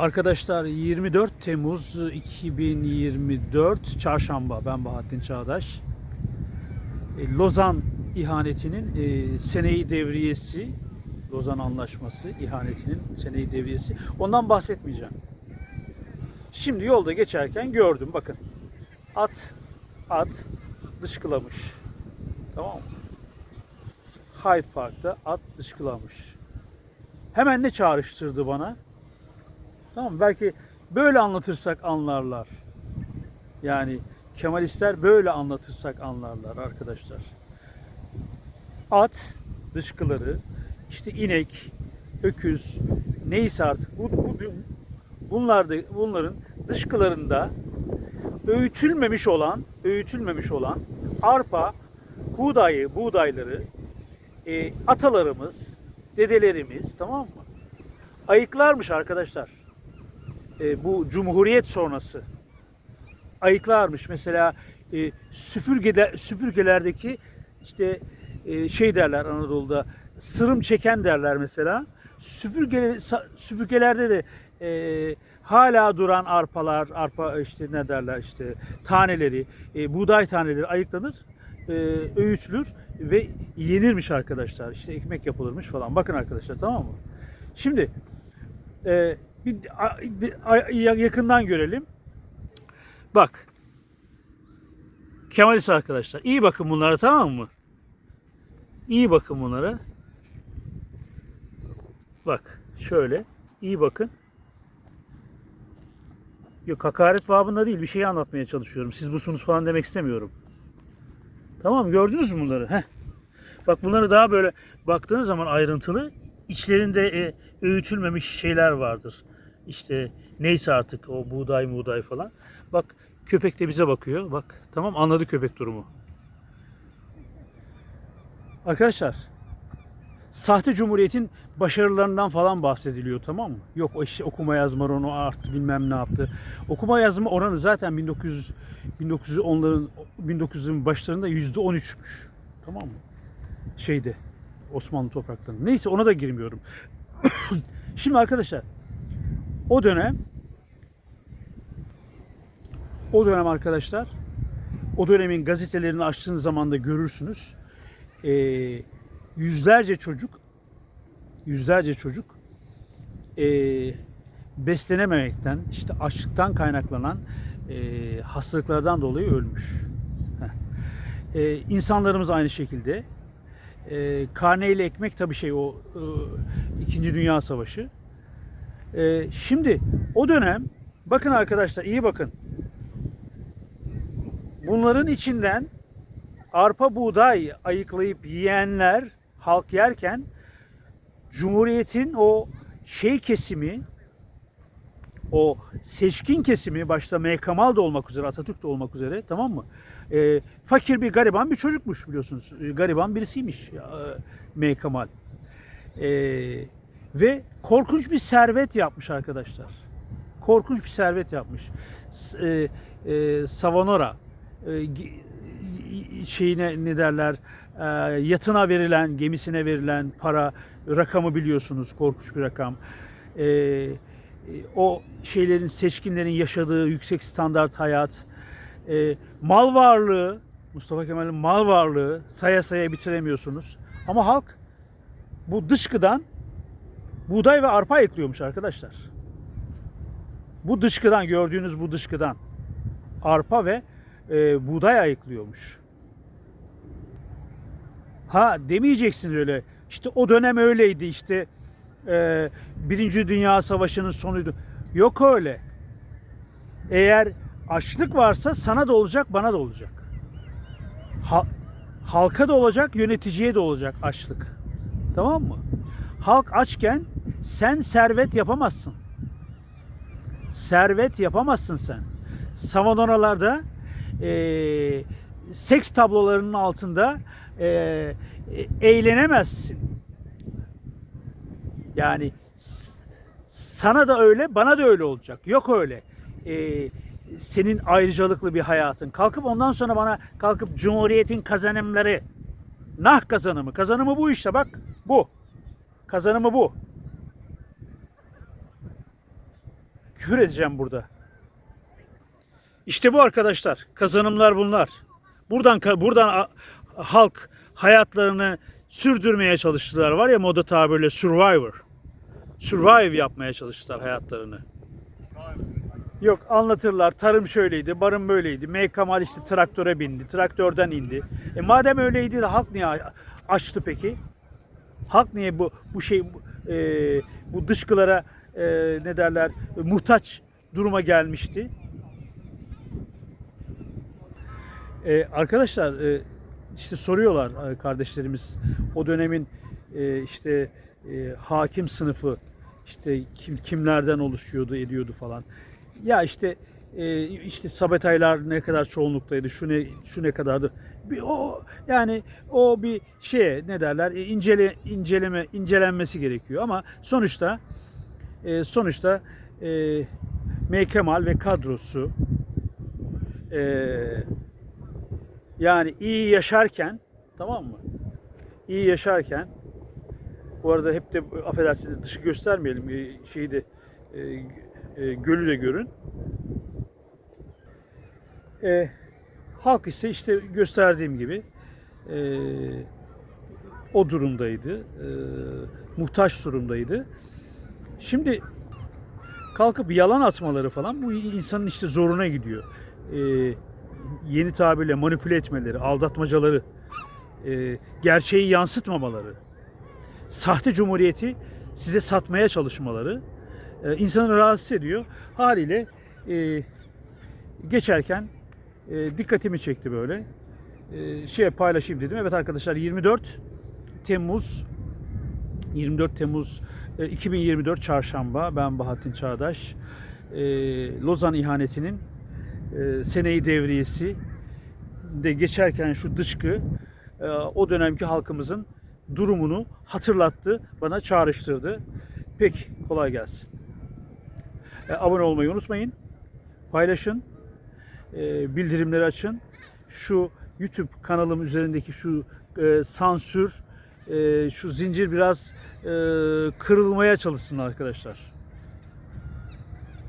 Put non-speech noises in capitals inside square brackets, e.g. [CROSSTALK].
Arkadaşlar 24 Temmuz 2024 Çarşamba ben Bahattin Çağdaş. E, Lozan ihanetinin e, seneyi devriyesi, Lozan Anlaşması ihanetinin seneyi devriyesi. Ondan bahsetmeyeceğim. Şimdi yolda geçerken gördüm bakın. At at dışkılamış. Tamam mı? Hyde Park'ta at dışkılamış. Hemen ne çağrıştırdı bana? Tamam mı? belki böyle anlatırsak anlarlar. Yani Kemalistler böyle anlatırsak anlarlar arkadaşlar. At dışkıları, işte inek, öküz, neyse artık bu, bu bunlar da bunların dışkılarında öğütülmemiş olan, öğütülmemiş olan arpa, buğdayı, buğdayları e, atalarımız, dedelerimiz tamam mı? Ayıklarmış arkadaşlar. E, bu Cumhuriyet sonrası. Ayıklarmış. Mesela e, süpürgede, süpürgelerdeki işte e, şey derler Anadolu'da sırım çeken derler mesela. Süpürge, süpürgelerde de e, hala duran arpalar, arpa işte ne derler işte taneleri, e, buğday taneleri ayıklanır, e, öğütülür ve yenirmiş arkadaşlar. İşte ekmek yapılırmış falan. Bakın arkadaşlar tamam mı? Şimdi e, bir yakından görelim. Bak. Kemalist arkadaşlar. iyi bakın bunlara tamam mı? İyi bakın bunlara. Bak şöyle. iyi bakın. Yok hakaret babında değil bir şeyi anlatmaya çalışıyorum. Siz busunuz falan demek istemiyorum. Tamam gördünüz mü bunları? Heh. Bak bunları daha böyle baktığın zaman ayrıntılı içlerinde e, öğütülmemiş şeyler vardır. İşte neyse artık o buğday buğday falan. Bak köpek de bize bakıyor. Bak tamam anladı köpek durumu. Arkadaşlar sahte cumhuriyetin başarılarından falan bahsediliyor tamam mı? Yok işte okuma yazma oranı arttı bilmem ne yaptı. Okuma yazma oranı zaten 1900 1910'ların 1900'ün başlarında %13'müş. Tamam mı? Şeyde Osmanlı topraklarında. Neyse ona da girmiyorum. [COUGHS] Şimdi arkadaşlar o dönem o dönem arkadaşlar o dönemin gazetelerini açtığınız zaman da görürsünüz. Ee, yüzlerce çocuk yüzlerce çocuk ee, beslenememekten işte açlıktan kaynaklanan ee, hastalıklardan dolayı ölmüş. Ee, insanlarımız aynı şekilde e, karneyle ekmek tabii şey o e, İkinci Dünya Savaşı. E, şimdi o dönem bakın arkadaşlar iyi bakın. Bunların içinden arpa buğday ayıklayıp yiyenler halk yerken Cumhuriyet'in o şey kesimi o seçkin kesimi başta M. Kemal da olmak üzere Atatürk de olmak üzere tamam mı? E, fakir bir gariban bir çocukmuş biliyorsunuz. E, gariban birisiymiş e, M. Kemal. E, ve korkunç bir servet yapmış arkadaşlar. Korkunç bir servet yapmış. E, e, Savanora e, şeyine ne derler e, yatına verilen gemisine verilen para rakamı biliyorsunuz korkunç bir rakam. E, e, o şeylerin seçkinlerin yaşadığı yüksek standart hayat, e, mal varlığı, Mustafa Kemal'in mal varlığı saya saya bitiremiyorsunuz. Ama halk bu dışkıdan buğday ve arpa ekliyormuş arkadaşlar. Bu dışkıdan gördüğünüz bu dışkıdan arpa ve e, buğday ayıklıyormuş. Ha demeyeceksiniz öyle. İşte o dönem öyleydi işte e, Birinci Dünya Savaşı'nın sonuydu. Yok öyle. Eğer açlık varsa sana da olacak, bana da olacak. Ha- halka da olacak, yöneticiye de olacak açlık. Tamam mı? Halk açken sen servet yapamazsın. Servet yapamazsın sen. Savanoralarda eee seks tablolarının altında eee, eğlenemezsin. Yani sana da öyle, bana da öyle olacak. Yok öyle. Ee, senin ayrıcalıklı bir hayatın. Kalkıp ondan sonra bana kalkıp Cumhuriyet'in kazanımları, nah kazanımı, kazanımı bu işte bak, bu. Kazanımı bu. Küfür edeceğim burada. İşte bu arkadaşlar. Kazanımlar bunlar. Buradan buradan halk hayatlarını sürdürmeye çalıştılar. Var ya moda tabirle survivor. Survive yapmaya çalıştılar hayatlarını. Yok anlatırlar. Tarım şöyleydi, barın böyleydi. Mey Kemal işte traktöre bindi, traktörden indi. E madem öyleydi de halk niye açtı peki? Halk niye bu bu şey bu, e, bu dışkılara e, ne derler muhtaç duruma gelmişti? E, arkadaşlar e, işte soruyorlar e, kardeşlerimiz o dönemin e, işte e, hakim sınıfı işte kim kimlerden oluşuyordu ediyordu falan. Ya işte e, işte Sabetaylar ne kadar çoğunluktaydı şu ne şu ne kadardı. Bir o yani o bir şey ne derler e, incele inceleme incelenmesi gerekiyor ama sonuçta e, sonuçta e, M. Kemal ve kadrosu e, yani iyi yaşarken tamam mı? İyi yaşarken bu arada hep de affedersiniz dışı göstermeyelim e, şeyi de e, e, gölü de görün. E, halk ise işte gösterdiğim gibi e, o durumdaydı. E, muhtaç durumdaydı. Şimdi kalkıp yalan atmaları falan bu insanın işte zoruna gidiyor. E, yeni tabirle manipüle etmeleri, aldatmacaları, e, gerçeği yansıtmamaları, sahte cumhuriyeti size satmaya çalışmaları e, insanı rahatsız ediyor. Haliyle e, geçerken e, dikkatimi çekti böyle. E, şey paylaşayım dedim. Evet arkadaşlar 24 Temmuz 24 Temmuz 2024 Çarşamba. Ben Bahattin Çağdaş. E, Lozan ihanetinin e, seneyi devriyesi de geçerken şu dışkı e, o dönemki halkımızın durumunu hatırlattı, bana çağrıştırdı. Peki, kolay gelsin. E, abone olmayı unutmayın. Paylaşın. E, bildirimleri açın. Şu YouTube kanalım üzerindeki şu e, sansür, e, şu zincir biraz e, kırılmaya çalışsın arkadaşlar.